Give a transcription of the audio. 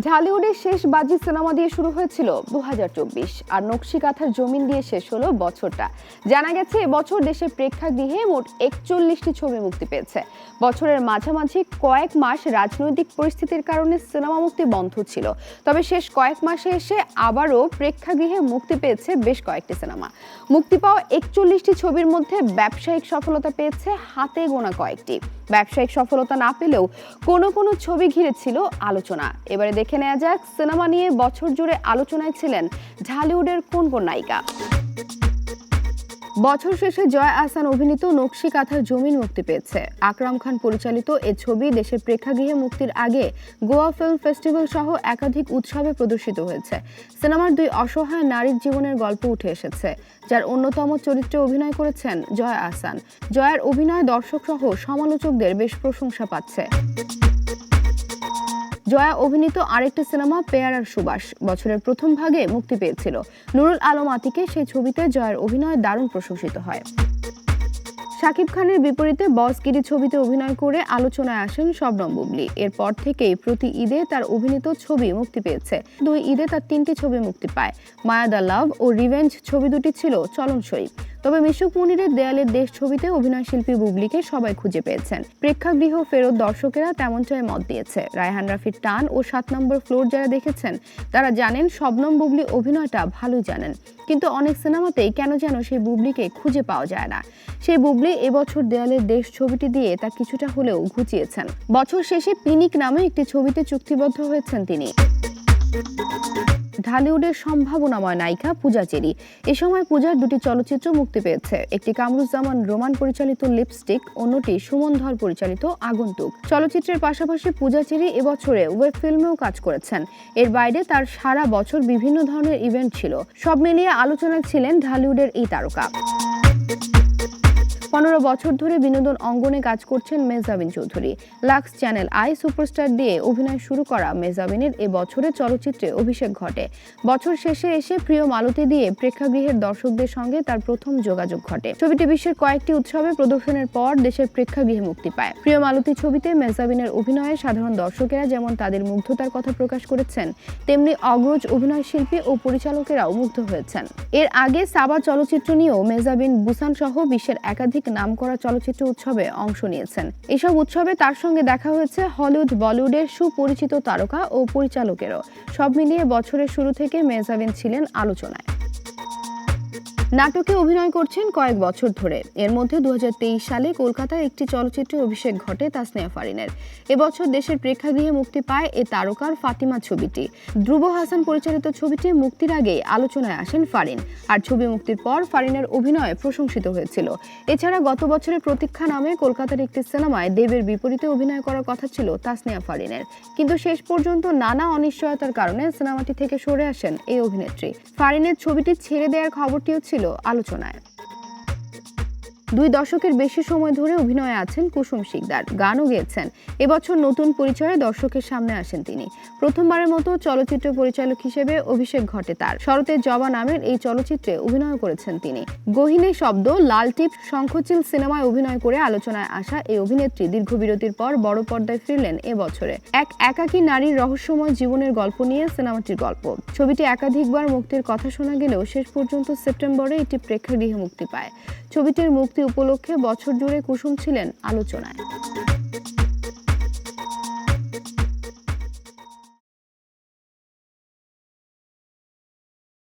ঢালিউডের শেষ বাজি সিনেমা দিয়ে শুরু হয়েছিল দু আর নকশি কাঁথার জমিন দিয়ে শেষ হলো বছরটা। জানা গেছে, এবছর দেশের প্রেক্ষাগৃহে মোট একচল্লিশটি ছবি মুক্তি পেয়েছে। বছরের মাঝামাঝি কয়েক মাস রাজনৈতিক পরিস্থিতির কারণে সিনেমা মুক্তি বন্ধ ছিল। তবে শেষ কয়েক মাসে এসে আবারও প্রেক্ষাগৃহে মুক্তি পেয়েছে বেশ কয়েকটি সিনেমা। মুক্তি পাওয়া একচল্লিশটি ছবির মধ্যে ব্যবসায়িক সফলতা পেয়েছে হাতে গোনা কয়েকটি। ব্যবসায়িক সফলতা না পেলেও কোনো কোনো ছবি ঘিরে ছিল আলোচনা। এবারে দেখে নেওয়া যাক, সিনেমা নিয়ে বছর জুড়ে আলোচনায় ছিলেন ঢালিউডের কোন কোন নায়িকা। বছর শেষে জয় আহসান অভিনীত নকশি কাঁথার জমিন মুক্তি পেয়েছে। আকরাম খান পরিচালিত এ ছবি দেশের প্রেক্ষাগৃহে মুক্তির আগে গোয়া ফিল্ম ফেস্টিভ্যাল সহ একাধিক উৎসবে প্রদর্শিত হয়েছে। সিনেমার দুই অসহায় নারীর জীবনের গল্প উঠে এসেছে, যার অন্যতম চরিত্রে অভিনয় করেছেন জয় আহসান। জয়ের অভিনয় দর্শক সহ সমালোচকদের বেশ প্রশংসা পাচ্ছে। জয়া অভিনীত আরেকটি সিনেমা পেয়ারার সুবাস। বছরের প্রথম ভাগে মুক্তি পেয়েছিল। নুরুল আলম আতিকে সেই ছবিতে জয়ের অভিনয় দারুণ প্রশংসিত হয়। শাকিব খানের বিপরীতে বসগিরি ছবিতে অভিনয় করে আলোচনায় আসেন শবনম বুবলি। এরপর থেকেই প্রতি ঈদে তার অভিনীত ছবি মুক্তি পেয়েছে। দুই ঈদে তার তিনটি ছবি মুক্তি পায়। মায়া দ্য লাভ ও রিভেঞ্জ ছবি দুটি ছিল চলনসই। তবে মিশুক মনিরের দেয়ালের দেশ ছবিতে অভিনয় শিল্পী বুবলিকে সবাই খুঁজে পেয়েছেন। প্রেক্ষাগৃহ ফেরত দর্শকেরা তেমনটাই মত দিয়েছে। রায়হান রাফির টান ও সাত নম্বর ফ্লোর যারা দেখেছেন, তারা জানেন শবনম বুবলি অভিনয়টা ভালোই জানেন। কিন্তু অনেক সিনেমাতেই কেন যেন সেই বুবলিকে খুঁজে পাওয়া যায় না। সেই বুবলি এবছর দেয়ালের দেশ ছবিটি দিয়ে তা কিছুটা হলেও ঘুচিয়েছেন। বছর শেষে পিনিক নামে একটি ছবিতে চুক্তিবদ্ধ হয়েছেন তিনি। ঢালিউডের সম্ভাবনাময় নায়িকা পূজা চেরি। এ সময় পূজার দুটি চলচ্চিত্র মুক্তি পেয়েছে। একটি কামরুজ্জামান রোমান পরিচালিত লিপস্টিক, অন্যটি সুমন ধর পরিচালিত আগন্তুক। চলচ্চিত্রের পাশাপাশি পূজা চেরি এবছরে ওয়েব ফিল্মেও কাজ করেছেন। এর বাইরে তার সারা বছর বিভিন্ন ধরনের ইভেন্ট ছিল। সব মিলিয়ে আলোচনায় ছিলেন ঢালিউডের এই তারকা। পনেরো বছর ধরে বিনোদন অঙ্গনে কাজ করছেন Mejabin Chowdhury. Lux channel I superstar দিয়ে অভিনয় শুরু করা মেজাবিনের এ বছরে চলচ্চিত্রে অভিষেক ঘটে। বছর শেষে এসে প্রিয় মালতী দিয়ে প্রেক্ষাগৃহের দর্শকদের সঙ্গে তার প্রথম যোগাযোগ ঘটে। ছবিটি বিশ্বের কয়েকটি উৎসবে প্রদর্শনের পর দেশের প্রেক্ষাগৃহে মুক্তি পায়। প্রিয় মালতী ছবিতে মেজাবিনের অভিনয়ে সাধারণ দর্শকেরা যেমন তাদের মুগ্ধতার কথা প্রকাশ করেছেন, তেমনি অগ্রজ অভিনয় শিল্পী ও পরিচালকেরাও মুগ্ধ হয়েছেন। এর আগে সাবা চলচ্চিত্র নিয়েও মেজাবিন বুসান সহ বিশ্বের একাধিক নামকরা চলচ্চিত্র উৎসবে অংশ নিয়েছেন। এসব উৎসবে তার সঙ্গে দেখা হয়েছে হলিউড, বলিউডের সুপরিচিত তারকা ও পরিচালকেরও। সব মিলিয়ে বছরের শুরু থেকে মেজাবিন ছিলেন আলোচনায়। নাটকে অভিনয় করছেন কয়েক বছর ধরে। এর মধ্যে দু হাজার তেইশ সালে কলকাতার একটি চলচ্চিত্রে অভিষেক ঘটে তাসনিয়া ফারিনের। এবছর দেশের প্রেক্ষাগৃহে মুক্তি পায় এ তারকার ফাতিমা ছবিটি। ধ্রুব হাসান পরিচালিত ছবিটি মুক্তির আগে আলোচনায় আসেন ফারিন। আর ছবি মুক্তির পর ফারিনের অভিনয় প্রশংসিত হয়েছিল। এছাড়া গত বছরের প্রতীক্ষা নামে কলকাতার একটি সিনেমায় দেবের বিপরীতে অভিনয় করার কথা ছিল তাসনিয়া ফারিনের। কিন্তু শেষ পর্যন্ত নানা অনিশ্চয়তার কারণে সিনেমাটি থেকে সরে আসেন এই অভিনেত্রী। ফারিনের ছবিটি ছেড়ে দেওয়ার খবরটিও ছিল আলোচনায়। দুই দশকের বেশি সময় ধরে অভিনয়ে আছেন কুসুম শিকদার। গানও গেয়েছেন। এবছর নতুন পরিচয়ে দর্শকের সামনে আসেন তিনি। প্রথমবারের মতো চলচ্চিত্র পরিচালক হিসেবে অভিষেক ঘটে তার। শরতের জবা নামের এই চলচ্চিত্রে অভিনয় করেছেন তিনি। গহিনে শব্দ, লাল টিপ, শঙ্খচিল সিনেমায় অভিনয় করে আলোচনায় আসা এই অভিনেত্রী দীর্ঘ বিরতির পর বড় পর্দায় ফিরলেন এবছরে এক একাকী নারীর রহস্যময় জীবনের গল্প নিয়ে সিনেমাটির গল্প। ছবিটি একাধিকবার মুক্তির কথা শোনা গেলেও শেষ পর্যন্ত সেপ্টেম্বরে এটি প্রেক্ষাগৃহে মুক্তি পায়। ছবিটির মুক্তি উপলক্ষে বছর জুড়ে কুসুম ছিলেন আলোচনায়।